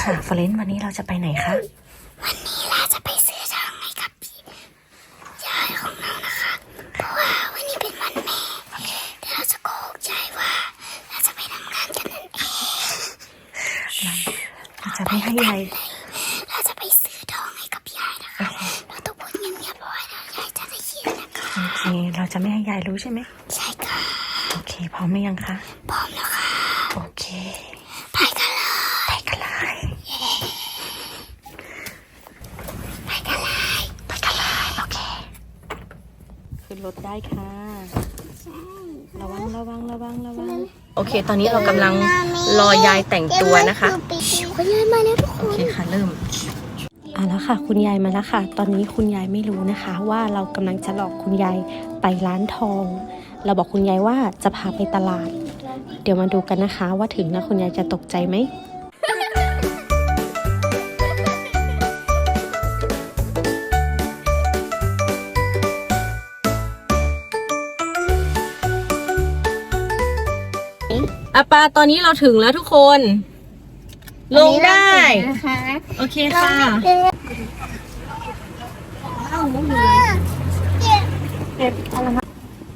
ค่ะเฟรนวันนี้เราจะไปไหนคะ วันนี้เราจะไปซื้อทองให้กับพี่ยายของเรานะคะ เพราะว่าวันนี้เป็นวันแม่เดี๋ยวเราจะโกหกใจว่าเราจะไปทำงานกันนั่นเองเราจะไม่ให้ยายเราจะไปซื้อทองให้กับยายนะคะเราต้องพูดเงียบๆเพราะว่าเดี๋ยวยายจะได้ยินนะคะโอเคเราจะไม่ให้ยายรู้ใช่ไหมใช่ค่ะโอเคพร้อมไหมยังคะพร้อมแล้วค่ะโอเค ไปกันเลย ไปกันเลย ไปกันเลย ไปกันเลย โอเค ขึ้นรถได้ค่ะ ระวังระวังระวังระวัง โอเค ตอนนี้เรากำลังรอยายแต่งตัวนะคะ คุณยายมาแล้วทุกคโอน เคค่ะ เริ่ม เอาละค่ะ คุณยายมาแล้วค่ะ ตอนนี้คุณยายไม่รู้นะคะ ว่าเรากำลังจะหลอกคุณยายไปร้านทอง เราบอกคุณยายว่าจะพาไปตลาด เดี๋ยวมาดูกันนะคะ ว่าถึงแล้วคุณยายจะตกใจไหม อาปาตอนนี้เราถึงแล้วทุกคน ลงได้ นะคะโอเคค่ะ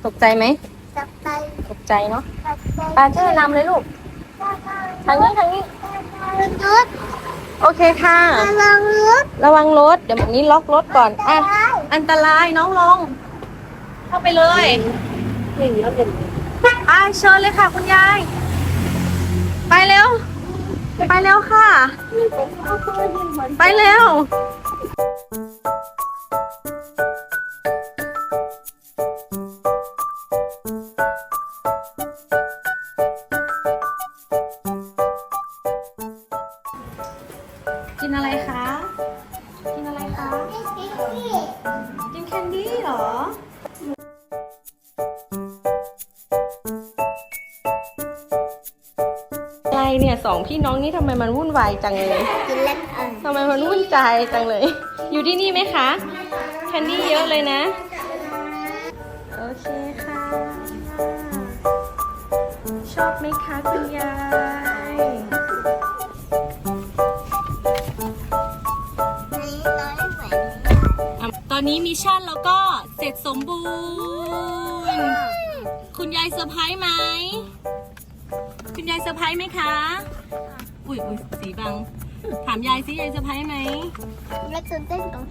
ตกใจไหม จับไปตกใจเนาะจับไปปาเจอร์นำเลยลูก ทางนี้ทางนี้ รถโอเคค่ะ ระวังรถระวังรถ เดี๋ยวแบบนี้ล็อกรถก่อน อะ อันตรายน้องลง เข้าไปเลยอะเชิญเลยค่ะ คุณยาย ไปเร็ว ไปเร็วค่ะ ไปเร็วกินอะไรคะ กินอะไรคะ กินแคนดี้เหรอ เนี่ยสองพี่น้องนี่ทำไมมันวุ่นวายจังเลยกินเล่นเอ่ยทำไมมันวุ่นใจจังเลย อยู่ที่นี่ไหมคะแคนดี้เยอะเลยนะ โอเคค่ะ ชอบไหมคะคุณยายอะตอนนี้มิชชั่นแล้วก็เสร็จสมบูรณ์ คุณยายเซอร์ไพรส์ไหม คุณยายเซอร์ไพรส์ไหมคะ อุ้ยอุ้ยสีบัง ถามยายซิยายเซอร์ไพรส์ไหม ไม่ตื่นเต้นก่อน